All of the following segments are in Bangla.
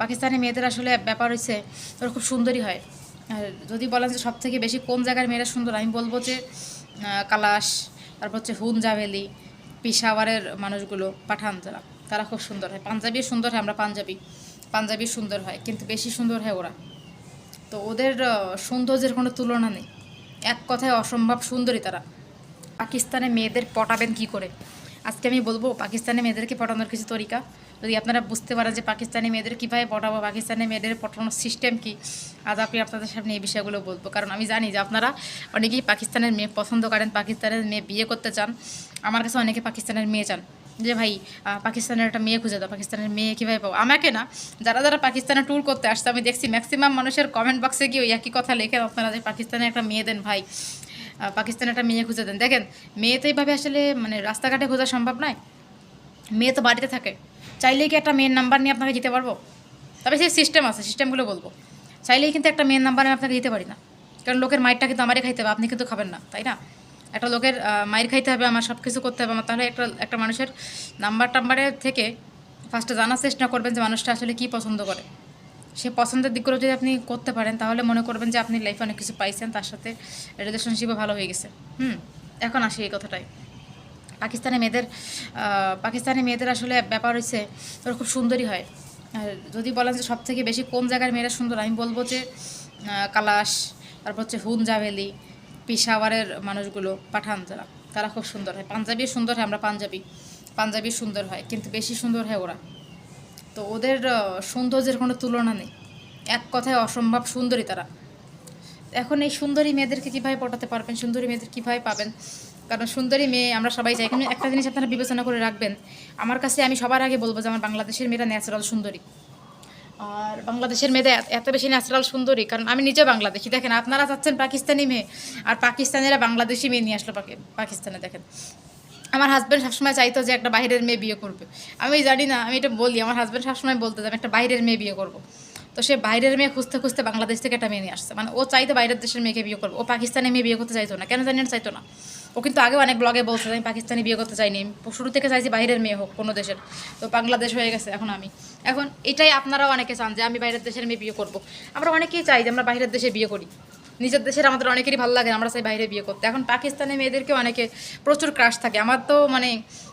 পাকিস্তানি মেয়েদের আসলে ব্যাপার হচ্ছে ওরা খুব সুন্দরী হয়। আর যদি বলেন যে সব থেকে বেশি কোন জায়গার মেয়েরা সুন্দর, আমি বলব যে কালাশ, তারপর হচ্ছে হুন জাভেলি, পিশাওয়ারের মানুষগুলো, পাঠান যারা, তারা খুব সুন্দর হয়। পাঞ্জাবি সুন্দর হয়, আমরা পাঞ্জাবি পাঞ্জাবি সুন্দর হয়, কিন্তু বেশি সুন্দর হয় ওরা। তো ওদের সৌন্দর্যের কোনো তুলনা নেই। এক কথায় অসম্ভব সুন্দরী তারা। পাকিস্তানে মেয়েদের পটাবেন কি করে? আজকে আমি বলব পাকিস্তানে মেয়েদেরকে পটানোর কিছু তরিকা। যদি আপনারা বুঝতে পারেন যে পাকিস্তানি মেয়েদের কীভাবে পটাবো, পাকিস্তানি মেয়েদের পটানোর সিস্টেম কি, আজ আমি আপনাদের সামনে এই বিষয়গুলো বলব। কারণ আমি জানি যে আপনারা অনেকেই পাকিস্তানের মেয়ে পছন্দ করেন, পাকিস্তানের মেয়ে বিয়ে করতে চান। আমার কাছে অনেকে পাকিস্তানের মেয়ে চান। যে ভাই পাকিস্তানের একটা মেয়ে খুঁজে দাও, পাকিস্তানের মেয়ে কীভাবে পাবো? আমাকে না, যারা যারা পাকিস্তানে ট্যুর করতে আসছে, আমি দেখছি ম্যাক্সিমাম মানুষের কমেন্ট বক্সে গিয়ে ওই একই কথা লেখেন আপনারা যে পাকিস্তানে একটা মেয়ে দেন ভাই। পাকিস্তানে একটা মেয়ে খুঁজে দেন। দেখেন, মেয়ে তো এইভাবে আসলে মানে রাস্তাঘাটে খোঁজা সম্ভব নয়। মেয়ে তো বাড়িতে থাকে। চাইলেই কি একটা মেয়ের নাম্বার নিয়ে আপনাকে দিতে পারব? তবে সেই সিস্টেম আছে সিস্টেমগুলো বলব। চাইলেই কিন্তু একটা মেয়ের নাম্বার আমি আপনাকে দিতে পারি না। কারণ লোকের মাইরটা কিন্তু আমারই খাইতে হবে, আপনি কিন্তু খাবেন না, তাই না? একটা লোকের মায়ের খাইতে হবে, আমার সব কিছু করতে হবে, আমার তাহলে একটা একটা মানুষের নাম্বার টাম্বারের থেকে ফার্স্টে জানার চেষ্টা করবেন যে মানুষটা আসলে কী পছন্দ করে। সে পছন্দের দিকগুলো যদি আপনি করতে পারেন, তাহলে মনে করবেন যে আপনি লাইফে অনেক কিছু পাইছেন, তার সাথে রিলেশনশিপও ভালো হয়ে গেছে। হুম, এখন আসি এই কথাটাই পাকিস্তানি মেয়েদের আহ, পাকিস্তানি মেয়েদের আসলে ব্যাপার হয়েছে ওরা খুব সুন্দরী হয়। আর যদি বলেন যে সব থেকে বেশি কোন জায়গার মেয়েরা সুন্দর আমি বলব যে কালাশ তারপর হচ্ছে হুন জাভেলি পিশাওয়ারের মানুষগুলো পাঠান যারা তারা খুব সুন্দর হয়। পাঞ্জাবি সুন্দর হয় আমরা পাঞ্জাবি পাঞ্জাবি সুন্দর হয় কিন্তু বেশি সুন্দর হয় ওরা। তো ওদের সৌন্দর্যের কোনো তুলনা নেই। এক কথায় অসম্ভব সুন্দরী তারা। এখন এই সুন্দরী মেয়েদেরকে কীভাবে পটাতে পারবেন সুন্দরী মেয়েদের কীভাবে পাবেন? কারণ সুন্দরী মেয়ে, আমরা সবাই চাই। কিন্তু একটা জিনিস আপনারা বিবেচনা করে রাখবেন। আমার কাছে আমি সবার আগে বলব যে আমার বাংলাদেশের মেয়েরা ন্যাচারাল সুন্দরী। আর বাংলাদেশের মেয়েদের এত- বেশি ন্যাচারাল সুন্দরী, কারণ আমি নিজে বাংলাদেশি। দেখেন, আপনারা চাচ্ছেন পাকিস্তানি মেয়ে, আর পাকিস্তানিরা বাংলাদেশি মেয়ে নিয়ে আসলো পাকিস্তানে, দেখেন। আমার হাজব্যান্ড সবসময় চাইতো যে একটা বাইরের মেয়ে বিয়ে করবে। আমি জানি না, আমি এটা বলি, আমার হাজব্যান্ড সবসময় বলতো যে আমি একটা বাইরের মেয়ে বিয়ে করব। তো সে বাইরের মেয়ে খুঁজতে খুঁজতে বাংলাদেশ থেকে একটা মেয়ে নিয়ে আসছে। মানে ও চাইতো বাইরের দেশের মেয়েকে বিয়ে করব। ও পাকিস্তানি মেয়ে বিয়ে করতে চাইতো না। কেন জানি না, চাইতো না। ও কিন্তু আগে অনেক ব্লগে বলছে আমি পাকিস্তানি বিয়ে করতে চাইনি। শুরু থেকে চাইছি বাইরের মেয়ে হোক, কোনো দেশের। তো বাংলাদেশ হয়ে গেছে, এখন আমি। এখন এটাই আপনারাও অনেকে চান যে, আমি বাইরের দেশের মেয়ে বিয়ে করব। আমরা অনেকেই চাই যে, আমরা বাইরের দেশে বিয়ে করি। নিজের দেশের আমাদের অনেকেরই ভালো লাগে আমরা চাই বাইরে বিয়ে করতে। এখন পাকিস্তানি মেয়েদেরকে অনেকে প্রচুর ক্রাশ থাকে। আমার তো মানে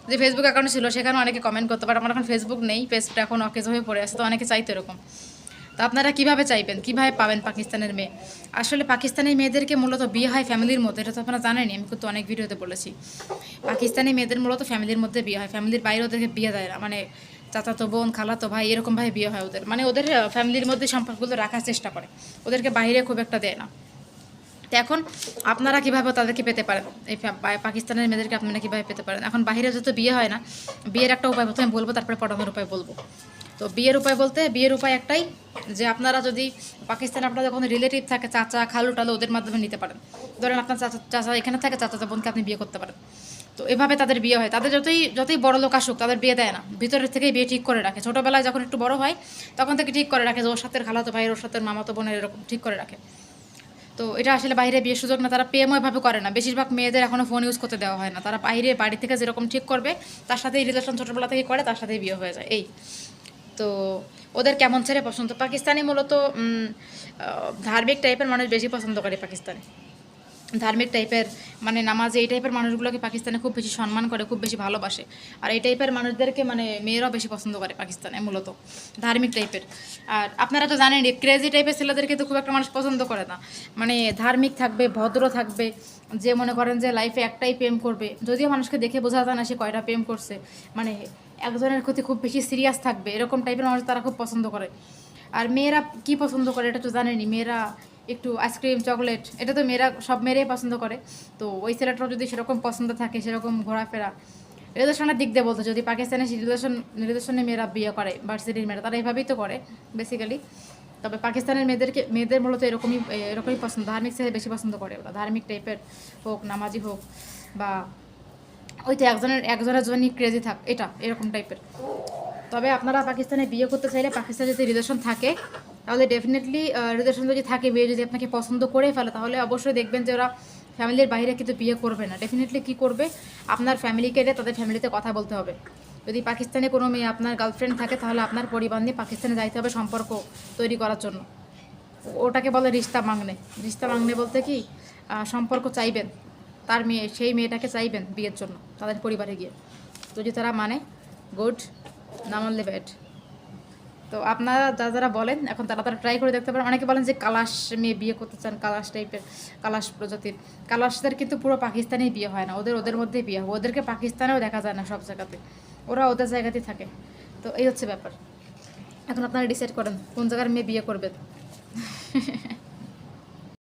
যে ফেসবুক অ্যাকাউন্ট ছিল, সেখানে অনেকে কমেন্ট করতে পারে আমার এখন ফেসবুক নেই পেজটা এখন অকেজ হয়ে পড়ে আছে, তো অনেকে চাইতো এরকম। তো আপনারা কীভাবে চাইবেন? কীভাবে পাবেন পাকিস্তানের মেয়ে? আসলে পাকিস্তানি মেয়েদেরকে মূলত বিয়ে হয় ফ্যামিলির মধ্যে, এটা তো আপনারা জানেনই, আমি কিন্তু অনেক ভিডিওতে বলেছি। পাকিস্তানি মেয়েদের মূলত ফ্যামিলির মধ্যে বিয়ে হয়, ফ্যামিলির বাইরে ওদেরকে বিয়ে দেয় না। মানে চাচাতো বোন খালাতো ভাই, এরকমভাবে বিয়ে হয় ওদের। মানে ওদের ফ্যামিলির মধ্যে সম্পর্কগুলো রাখার চেষ্টা করে। ওদেরকে বাইরে খুব একটা দেয় না। তো এখন আপনারা কীভাবে তাদেরকে পেতে পারেন? এই পাকিস্তানের মেয়েদেরকে আপনারা কীভাবে পেতে পারেন? এখন বাইরে যত বিয়ে হয় না, বিয়ের একটা উপায় প্রথমে বলব, তারপরে পটানোর উপায় বলব। তো বিয়ের উপায় বলতে বিয়ের উপায় একটাই যে আপনারা যদি পাকিস্তানে আপনাদের কোনো রিলেটিভ থাকে, চাচা, খালু টালু ওদের মাধ্যমে নিতে পারেন। ধরেন আপনার চাচা চাচা এখানে থাকে চাচা বোনকে আপনি বিয়ে করতে পারেন। তো এভাবে তাদের বিয়ে হয়। তাদের যতই যতই বড় লোক আসুক, তাদের বিয়ে দেয় না। ভিতরের থেকেই বিয়ে ঠিক করে রাখে। ছোটোবেলায় যখন একটু বড় হয়, তখন থেকে ঠিক করে রাখে যে ওর সাথে খালাতো ভাইয়ের ওর সাথে মামাতো বোনের এরকম ঠিক করে রাখে। তো এটা আসলে বাইরে বিয়ের সুযোগ না। তারা প্রেমও এভাবে করে না। বেশিরভাগ মেয়েদের এখনও ফোন ইউজ করতে দেওয়া হয় না। তারা বাইরে বাড়ি থেকে যেরকম ঠিক করবে, তার সাথেই রিলেশন ছোটোবেলা থেকে করে, তার সাথেই বিয়ে হয়ে যায়। এই। তো ওদের কেমন ছেড়ে পছন্দ? পাকিস্তানি মূলত ধার্মিক টাইপের মানুষ বেশি পছন্দ করে পাকিস্তানে। ধার্মিক টাইপের মানে নামাজে এই টাইপের মানুষগুলোকে পাকিস্তানে খুব বেশি সম্মান করে, খুব বেশি ভালোবাসে। আর এই টাইপের মানুষদেরকে মানে মেয়েরাও বেশি পছন্দ করে পাকিস্তানে, মূলত। ধার্মিক টাইপের। আর আপনারা তো জানেন ক্রেজি টাইপের ছেলেদেরকে তো খুব একটা মানুষ পছন্দ করে না। মানে ধার্মিক থাকবে, ভদ্র থাকবে, যে মনে করেন যে লাইফে একটাই প্রেম করবে। যদিও মানুষকে দেখে বোঝা যায় না সে কয়টা প্রেম করছে। মানে একজনের ক্ষতি খুব বেশি সিরিয়াস থাকবে, এরকম টাইপের মানুষ তারা খুব পছন্দ করে। আর মেয়েরা কি পছন্দ করে এটা তো জানেনি মেয়েরা একটু আইসক্রিম চকলেট এটা তো মেয়েরা, সব মেয়েরাই পছন্দ করে। তো ওই ছেলেটাও যদি সেরকম পছন্দ থাকে, সেরকম ঘোরাফেরা রিলেশনের দিক দিয়ে বলতো, যদি পাকিস্তানের রিলেশন রিলেশনে মেয়েরা বিয়ে করে ভার্সিটির মেয়েরা, তারা এভাবেই তো করে বেসিক্যালি তবে পাকিস্তানের মেয়েদেরকে, মেয়েদের মূলত এরকমই এরকমই পছন্দ, ধার্মিক ছেলে বেশি পছন্দ করে ওরা, ধার্মিক টাইপের হোক, নামাজি হোক, বা ওই তো একজনের একজনের জন্যই ক্রেজি থাক, এটা, এরকম টাইপের তবে আপনারা পাকিস্তানে বিয়ে করতে চাইলে পাকিস্তানে যদি রিলেশন থাকে, তাহলে ডেফিনেটলি রিলেশন যদি থাকে, বিয়ে যদি আপনাকে পছন্দ করে ফেলে, তাহলে অবশ্যই দেখবেন যে ওরা ফ্যামিলির বাইরে কিন্তু বিয়ে করবে না। ডেফিনেটলি কি করবে? আপনার ফ্যামিলিকে নিয়ে তাদের ফ্যামিলিতে কথা বলতে হবে। যদি পাকিস্তানে কোনো মেয়ে আপনার গার্লফ্রেন্ড থাকে, তাহলে আপনার পরিবার নিয়ে পাকিস্তানে যাইতে হবে সম্পর্ক তৈরি করার জন্য। ওটাকে বলে রিস্তা মাংনে। রিস্তা মাংনে বলতে কি? সম্পর্ক চাইবেন। তার মেয়ে, সেই মেয়েটাকে চাইবেন বিয়ের জন্য তাদের পরিবারে গিয়ে। যদি তারা মানে গুড না মানলে ব্যাড তো আপনারা যারা যারা বলেন, এখন তারা তারা ট্রাই করে দেখতে পারেন। অনেকে বলেন যে কালাশ মেয়ে বিয়ে করতে চান, কালাশ টাইপের কালাশ প্রজাতির। কালাশদের কিন্তু পুরো পাকিস্তানেই বিয়ে হয় না। ওদের ওদের মধ্যেই বিয়ে হয়। ওদেরকে পাকিস্তানেও দেখা যায় না সব জায়গাতে। ওরা ওদের জায়গাতেই থাকে। তো এই হচ্ছে ব্যাপার। এখন আপনারা ডিসাইড করেন কোন জায়গার মেয়ে বিয়ে করবেন।